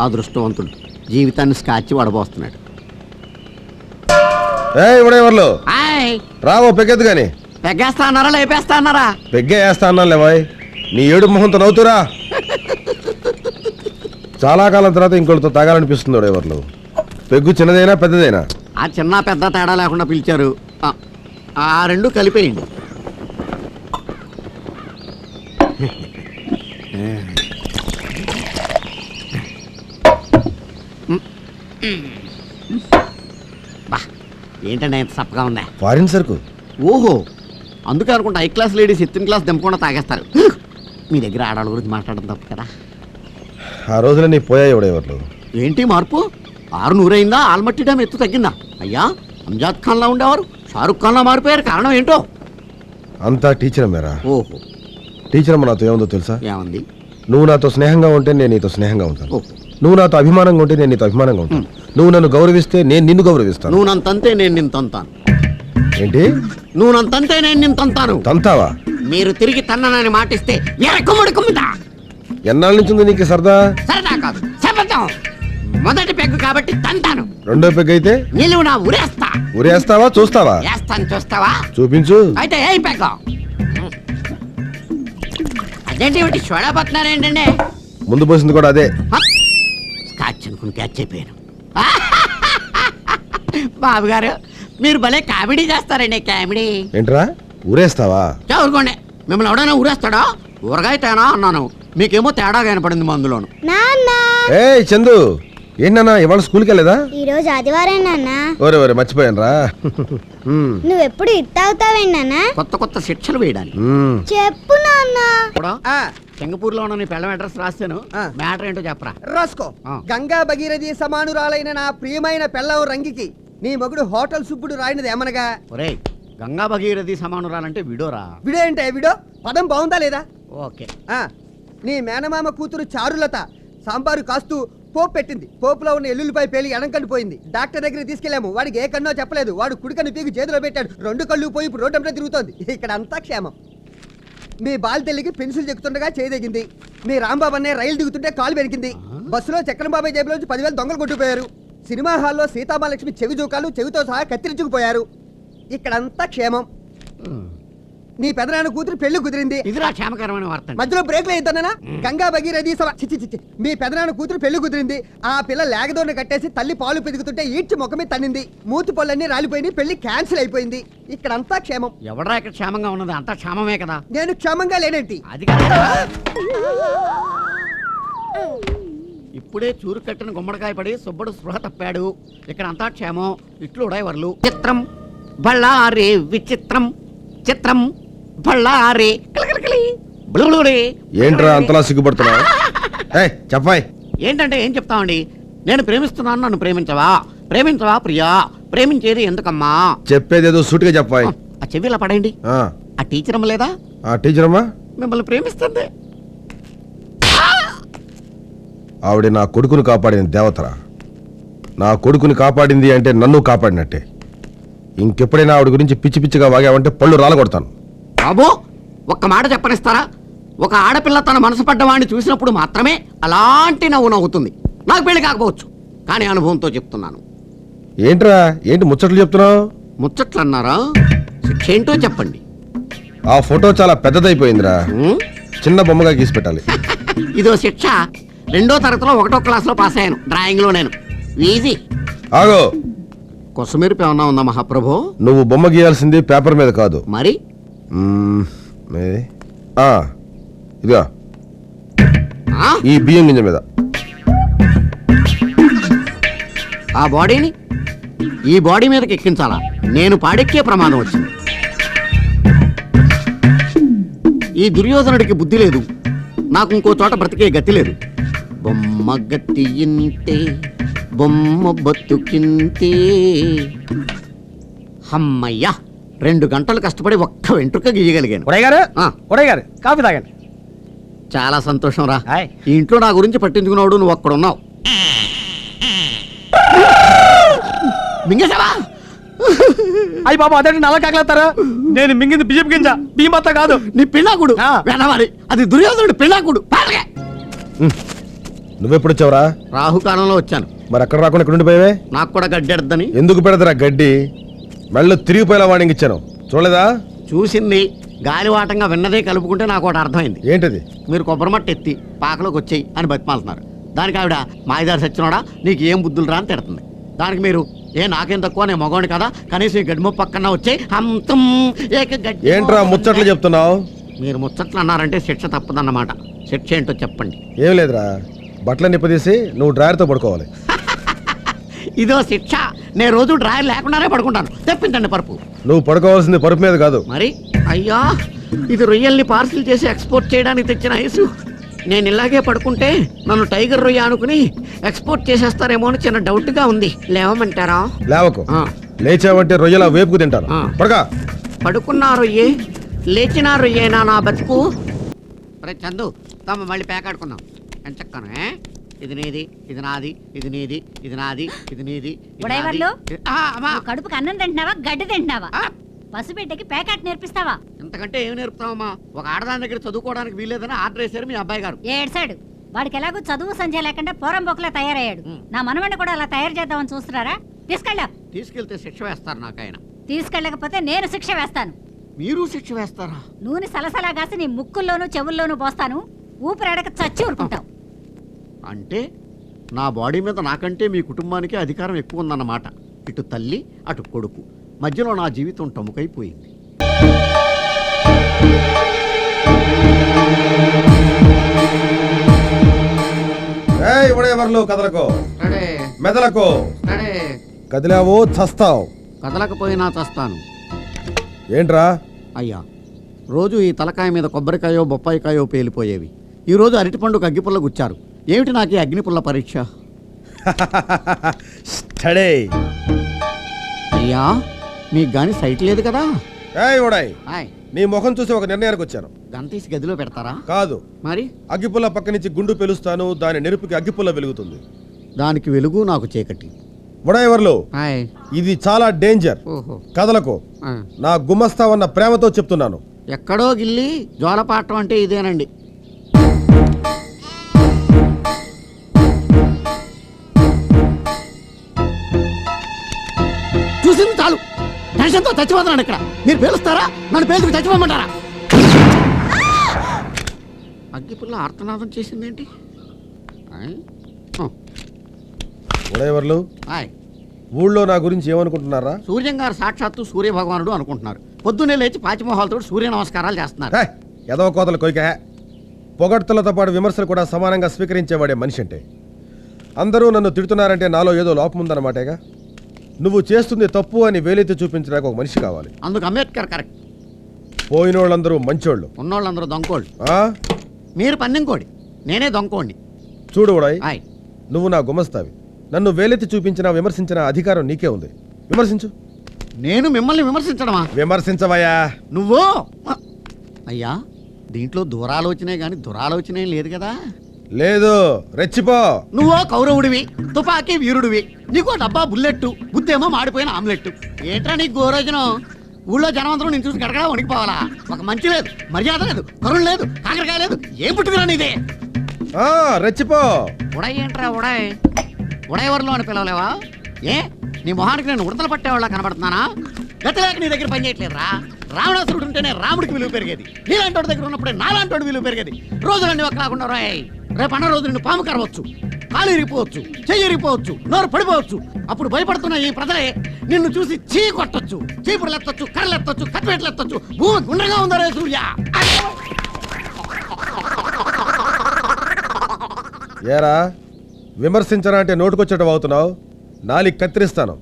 అదృష్టవంతుడు. జీవితాన్ని స్కాచ్ వడబోస్తున్నాడు. ఇవిడెవర్లు రావో గాని. పెగ్గేస్తా అన్నారా లేపేస్తా అన్నారా? అన్నాను లేవాయ్ నీ ఏడు మొహంతో నవ్వుతురా. చాలా కాలం తర్వాత ఇంకోటితో తాగాలనిపిస్తుంది ఎవరు పెగ్గు చిన్నదైనా పెద్దదైనా. ఆ చిన్న పెద్ద తేడా లేకుండా పిలిచారు. ఆ రెండు కలిపేయండి. బా ఏంటండి ఎంత సప్పగా ఉందా? ఫారిన్ సరుకు ఓహో అందుకే అనుకుంటా హై క్లాస్ లేడీస్ ఎత్తిన క్లాస్ దింపకుండా తాగేస్తారు. మీ దగ్గర ఆడవాళ్ళ గురించి మాట్లాడడం తప్పు కదా. ఆ రోజున నీ పోయాయి ఎవడెవర్లు ఏంటి మార్పు? ఆరు నూరైందా? ఆల్మట్టి డ్యామ్ ఎత్తు తగ్గిందా? అయ్యా అంజాద్ ఖాన్లా ఉండేవారు? షారుఖ్ ఖాన్లా మారిపోయారు కారణం ఏంటో? అంతా టీచర్ మేరా ఓహో. టీచర్ అమ్మ నాతో ఏముందో తెలుసా? ఏమంది? నువ్వు నాతో స్నేహంగా ఉంటే నేను నీతో స్నేహంగా ఉంటాను. ఓహో. నువ్వు నాతో అభిమానంగా ఉంటే నేను నీతో అభిమానంగా ఉంటాను. నువ్వు నన్ను గౌరవిస్తే నేను నిన్ను గౌరవిస్తాను. నువ్వు నన్ను తంతే నేను నిన్ను తంతాను. ఏంటి? నువ్వు నన్ను తంతే నేను నిన్ను తంతాను. తంతావా? మీరు తిరిగి తన్ననని మాటిస్తే ఎరకుముడి కుమ్మిదా ఎన్నాళ్ళ నుంచి ఉంది నీకు సరదా? సరదా కాదు శపథం. మొదటి పెగ్గు కాబట్టి తంతాను. రెండో పెగ్ అయితే? నిలువు నా ఉరేస్తా. ఉరేస్తావా చూస్తావా? వేస్తాను చూస్తావా? చూపించు. అయితే ఏ పెగ్గ. అదేంటి ఇవి? చూడబోతున్నారు ఏంటండి ముందు పోసింది కూడా అదే. అనుకుని క్యాచ్ అయిపోయాను. బాబు గారు మీరు భలే కామెడీ చేస్తారండి కామెడీ. ఏంట్రా? ఊరేస్తావా? చదువుకోండి. మిమ్మల్ని ఎవడైనా ఊరేస్తాడా? ఊరగాయ తేనా అన్నాను. మీకేమో తేడా కనపడింది మందులోను. నాన్న. ఏ చందు! ఏంటన్నా ఇవాళ స్కూల్కి వెళ్ళేదా ఈ రోజు ఆదివారం నాన్న. ఓరే ఓరే మర్చిపోయాను రా నువ్వెప్పుడు ఇట్టావుతావేంటి నాన్న? కొత్త కొత్త శిక్షలు వేయడానికి. చెప్పు నాన్న. కూడా సింగపూర్లో ఉన్న నీ పెళ్ళం అడ్రస్ రాస్తాను. మ్యాటర్ ఏంటో చెప్పరా? రాసుకో. గంగా భగీరథి సమానురాలైన నా ప్రియమైన పెళ్ళం రంగికి నీ మగుడు హోటల్ సుబ్బుడు రాయినది ఏమనగా? ఒరేయ్ గంగా భగీరథి సమానురాలంటే విడోరా? విడో ఏంటే విడో? పదం బాగుందా లేదా? ఓకే. ఆ. నీ మేనమామ కూతురు చారులత సాంబారు కాస్తూ పోపు పెట్టింది. పోపులో ఉన్న ఎల్లుల్లిపై పేలి ఎడంకన్ను పోయింది. డాక్టర్ దగ్గర తీసుకెళ్ళాము. వాడికి ఏ కన్నో చెప్పలేదు. వాడు కుడికన్ను పీకి చేతిలో పెట్టాడు. రెండు కళ్ళు పోయి ఇప్పుడు రోడ్డు తిరుగుతోంది. ఇక్కడ అంతా క్షేమం. మీ బాలితల్లికి పెన్సిల్ చెక్కుతుండగా చేయదగింది మీ రాంబాబు అనే రైలు దిగుతుంటే కాలు పెరిగింది బస్సులో చక్రం బాబాయ్ జేబులోంచి పదివేలు దొంగలు కొట్టుకుపోయారు. సినిమా హాల్లో సీతామహాలక్ష్మి చెవి జూకాలు చెవితో సహా కత్తిరించుకుపోయారు. ఇక్కడంతా క్షేమం. నీ పెదనాన్న కూతురు పెళ్ళి కుదిరింది. ఇదిరా క్షేమకరమైన వార్త. మధ్యలో బ్రేక్లు ఏంటన్నా గంగా భగీరథి సభ చిచ్చి చిచ్చి మీ పెదనాన్న కూతురు పెళ్ళి కుదిరింది. ఆ పిల్ల లేగదోని కట్టేసి తల్లి పాలు పెరుగుతుంటే ఈడ్చి ముఖమే తన్నింది. మూతి పళ్ళన్నీ రాలిపోయింది పెళ్ళి క్యాన్సిల్ అయిపోయింది. ఇక్కడంతా క్షేమం. ఎవడరా ఇక్కడ క్షేమంగా ఉన్నది? అంతా క్షేమమే కదా. నేను క్షేమంగా లేనేంటి? అది కాదు. ఇప్పుడే చూరు కట్టిన గుమ్మడికాయ పడి సుబ్బడు స్పృహ తప్పాడు. ఇక్కడ అంతా క్షేమం. ఇట్లు ఉడైవర్లు చిత్రం. బళ్ళారే విచిత్రం. చిత్రం. బళ్ళారే. ఏంట్రా అంతలా సిగ్గుపడుతున్నావు ఏ చెప్పాయ్ ఏంటంటే ఏం చెప్తామండి నేను ప్రేమిస్తున్నాను నన్ను ప్రేమించవా ప్రేమించవా ప్రియా ప్రేమించేది ఎందుకమ్మా చెప్పేదేదో సూటిగా చెప్పాయి ఆ చెవిలా పడండి ఆ, టీచర్ అమ్మ లేదా ఆ టీచర్ అమ్మా మిమ్మల్ని ప్రేమిస్తుంది ఆవిడ నా కొడుకుని కాపాడిన దేవతరా నా కొడుకుని కాపాడింది అంటే నన్ను కాపాడినట్టే ఇంకెప్పుడైనా ఆవిడ గురించి పిచ్చి పిచ్చిగా వాగావంటే పళ్ళు రాలగొడతాను బాబు ఒక్క మాట చెప్పనిస్తారా? ఒక ఆడపిల్ల తన మనసు పడ్డవాడిని చూసినప్పుడు మాత్రమే అలాంటి నవ్వు నవ్వుతుంది. నాకు పెళ్ళి కాకపోవచ్చు కానీ అనుభవంతో చెప్తున్నాను. ఏంట్రా? ఏంటి ముచ్చట్లు చెప్తున్నావు? ముచ్చట్లు అన్నారా శిక్ష ఏంటో చెప్పండి. ఆ ఫోటో చాలా పెద్దదైపోయిందిరా. ఉం? చిన్న బొమ్మగా గీసి పెట్టాలి. ఇదో శిక్ష. రెండో తరగతిలో ఒకటో క్లాస్లో పాస్ అయ్యాను డ్రాయింగ్లో నేను. ఈజీ ఆగో. కొసమెరుపు ఏమన్నా ఉందా మహాప్రభు? నువ్వు బొమ్మ గీయాల్సింది పేపర్ మీద కాదు. మరి? ఇదిగా. ఆ? ఈ బియ్యం గింజ మీద. ఆ బాడీని? ఈ బాడీ మీదకి ఎక్కించాలా? నేను పాడెక్కే ప్రమాదం వచ్చింది. ఈ దుర్యోధనుడికి బుద్ధి లేదు. నాకు ఇంకో చోట బ్రతికే గతి లేదు. బొమ్మ గతి ఇంతే బొమ్మ బతుకింతే హమ్మయ్యా రెండు గంటలు కష్టపడి ఒక్క వెంట్రుక గీయగలిగాను. ఉడయ్ గారు ఆ. ఉడయ్ గారు కాఫీ తాగండి. చాలా సంతోషం రా. హాయ్. ఈ ఇంట్లో నా గురించి పట్టించుకున్నాడు నువ్వు ఒక్కడున్నావు. మింగేశావా? అయ్యి బాబు అదే నల్ల కాకలేస్తారా? నేను మింగింది బియ్యం గింజ. బియ్యం బత్త కాదు. నీ పిల్లాకుడు. ఆ. వెనవాలి అది దుర్యోధనుడు పిల్లాకుడు. నువ్వెప్పుడు వచ్చావురా? రాహుకాలంలో వచ్చాను. మరి అక్కడ రాకుండా ఇక్కడ ఉండిపోయావే నాకు కూడా గడ్డెడద్దని ఎందుకు పెడదరా గడ్డి? మెళ్ళు తిరిగిపోయేలా వాణింగ్ ఇచ్చాను. చూడలేదా? చూసింది. గాలివాటంగా విన్నదే కలుపుకుంటే నాకు ఒకటి అర్థమైంది. ఏంటిది? మీరు కొబ్బరి మట్టి ఎత్తి పాకలోకి వచ్చేయి అని బతిమాలుతున్నారు. దానికి ఆవిడ మాయదారి సచ్చినోడా నీకు ఏం బుద్ధులు రా అని తిడుతుంది. దానికి మీరు ఏ నాకేం తక్కువ నేను మగవాడిని కదా? కనీసం ఈ గడ్డి పక్కన వచ్చే అంతం ఏక గడ్డి ఏంట్రా ముచ్చట్లు చెప్తున్నావు? మీరు ముచ్చట్లు అన్నారంటే శిక్ష తప్పదన్నమాట. శిక్ష ఏంటో చెప్పండి. ఏం లేదురా. బట్టలు నిప్పదీసి నువ్వు డ్రాయర్తో పడుకోవాలి. ఇదో శిక్ష. నేను రోజు డ్రాయర్ లేకుండానే పడుకుంటాను. తెప్పించండి పరుపు. నువ్వు పడుకోవాల్సింది పరుపు మీద కాదు. మరి? అయ్యా ఇది రొయ్యల్ని పార్సిల్ చేసి ఎక్స్పోర్ట్ చేయడానికి తెచ్చిన ఐసు. నేను ఇలాగే పడుకుంటే నన్ను టైగర్ రొయ్య అనుకుని ఎక్స్పోర్ట్ చేసేస్తారేమో అని చిన్న డౌట్గా ఉంది. లేవమంటారా? లేవకు. ఆ, లేచావంటే రొయ్యలా వేపుకు తింటాను ఆ. పడగా పడుకున్నా రొయ్యే లేచినా రొయ్యేనా నా బతుకు? రే చందు తమ మళ్ళీ పేకాడుకుందాం ఎంచక్కను ఏ? ఇది నీది ఇది నాది ఇది నీది ఇది నాది ఇది నీది ఇది ఉడైవర్లు? నాది. ఆ, అమ్మా. నువ్వు కడుపుకి అన్నం తింటున్నావా గడ్డి తింటున్నావా? ఆ, పసిబిడ్డకి ప్యాకెట్ నేర్పిస్తావా? ఇంతకంటే ఏం నేర్పుతావమ్మా? ఒక ఆడదాని దగ్గర చదువుకోవడానికి వీల్లేదని ఆర్డర్ వేశారు మీ అబ్బాయి గారు. ఏడ్సాడు వాడికి ఎలాగో చదువు సంజయ్ లేకుండా పోరం బొక్కలా తయారయ్యాడు. నా మనవణ్ణి కూడా అలా తయారు చేద్దామని చూస్తున్నారా? తీసుకెళ్ళా. తీసుకెళ్తే శిక్ష వేస్తారు నాకు ఆయన తీసుకెళ్ళకపోతే నేను శిక్ష వేస్తాను. మీరు శిక్ష వేస్తారా? నూనె సలసలా కాసి నీ ముక్కుల్లోనూ చెవుల్లోనూ పోస్తాను. ఊపిరాడక చచ్చి ఊరుకుంటావు. అంటే నా బాడీ మీద నాకంటే మీ కుటుంబానికి అధికారం ఎక్కువ ఉందన్నమాట ఇటు తల్లి అటు కొడుకు. మధ్యలో నా జీవితం టముకైపోయింది. కదలకు? మెదలకు? కదిలావో చస్తావు? కదలకపోయినా చస్తాను. ఏంట్రా? అయ్యా రోజు ఈ తలకాయ మీద కొబ్బరికాయో బొప్పాయికాయో పేలిపోయేవి. ఈరోజు అరటిపండుకు అగ్గిపుల్ల గుచ్చారు. ఏమిటి నాకు ఈ అగ్నిపుల్ల పరీక్ష? స్టడీ. అయ్యా మీకు గాని సైట్ లేదు కదా? ఏయ్ నీ ముఖం చూసి ఒక నిర్ణయానికి వచ్చాను. గంతీసి గదిలో పెడతారా? కాదు. మరి? అగ్గిపుల్ల పక్క నుంచి గుండు పెలుస్తాను దాని నెరుపుకి అగ్గిపుల్ల వెలుగుతుంది. దానికి వెలుగు నాకు చీకటి. ఉడాయవర్లు హాయ్ ఇది చాలా డేంజర్. ఓహో. కదలకు. నా గుమస్తావన్న ప్రేమతో చెప్తున్నాను. ఎక్కడో గిల్లి జోలపాటం అంటే ఇదేనండి. చూసింది చాలు. టెన్షన్తో చచ్చిపోతున్నాను ఇక్కడ. మీరు పేలుస్తారా? నన్ను పేలుకు చచ్చిపోమంటారా? అగ్గిపుల్ల ఆర్తనాదం చేసిందేంటి? ఉడాయవర్లు ఆయ్. ఊళ్ళో నా గురించి ఏమనుకుంటున్నారా? సూర్యం గారు సాక్షాత్తు సూర్య భగవానుడు అనుకుంటున్నారు. పొద్దున్నే లేచి పాచిమోహాలతో సూర్య నమస్కారాలు చేస్తున్నారు. హే, ఎదవ కోతలు కొయ్క పొగడ్తలతో పాటు విమర్శలు కూడా సమానంగా స్వీకరించేవాడే మనిషి అంటే. అందరూ నన్ను తిడుతున్నారంటే నాలో ఏదో లోపం ఉందన్నమాటేగా? నువ్వు చేస్తుంది తప్పు అని వేలెత్తి చూపించడానికి ఒక మనిషి కావాలి. అందుకు అంబేద్కర్ కరెక్ట్. పోయినోళ్ళందరూ మంచోళ్ళు. ఉన్నోళ్ళందరూ దొంకోళ్ళు ఆ? మీరు పందెంకోండి. నేనే దొంకోండి చూడు ఉడాయ్ ఆయ్. నువ్వు నా గుమస్తావి. నన్ను వేలెత్తి చూపించిన విమర్శించిన అధికారం నీకే ఉంది. విమర్శించు. నేను మిమ్మల్ని విమర్శించడమా? విమర్శించవయ్యా. నువ్వు? అయ్యా దీంట్లో దూరాలోచనే గాని దురాలోచనే లేదు కదా. లేదు రెచ్చిపో. నువ్వో కౌరవుడివి? తుపాకీ వీరుడివి. నీకో డబ్బా బుల్లెట్ బుద్ధేమో మాడిపోయిన ఆమ్లెట్ ఏంట్రా నీకు గోరోజనం? ఊళ్ళో జనమంతరం నేను చూసి గడగడ వణికిపోవాలా? ఒక మంచి లేదు మర్యాద లేదు కరుణ లేదు కాకరకాయ లేదు. ఏం పుట్టుకురా నీదే? రెచ్చిపో. ఉడాయ్ ఏంట్రా ఉడాయ్ ఉడాయవరంలో అని పిలవలేవా? ఏ నీ మొహానికి నేను ఉడతలు పట్టేవాళ్ళ కనబడుతున్నానా? గతలేక నీ దగ్గర పని చేయట్లేదురా. రావణాసురుడు ఉంటేనే రాముడికి విలువ పెరిగేది. నీలాంటి వాడి దగ్గర ఉన్నప్పుడే నాలాంటి వాడి విలువ పెరిగేది. రోజులన్నీ ఒకలాకుండా రాయ్ రేపు అన్న రోజు నిన్ను పాము కరవచ్చు కాలు ఇరిగిపోవచ్చు చెయ్యి ఇరిగిపోవచ్చు నోరు పడిపోవచ్చు. అప్పుడు భయపడుతున్న ఈ ప్రజలే నిన్ను చూసి చీ కొట్టచ్చు చీపురులు ఎత్తొచ్చు కర్రలు ఎత్తొచ్చు కట్టిపెట్లు ఎత్తొచ్చు. భూమి గుండ్రగా ఉందరే సూర్య? ఏరా విమర్శించరా అంటే నోటుకొచ్చేటవి అవుతున్నావు? నాలికి కత్తిరిస్తాను.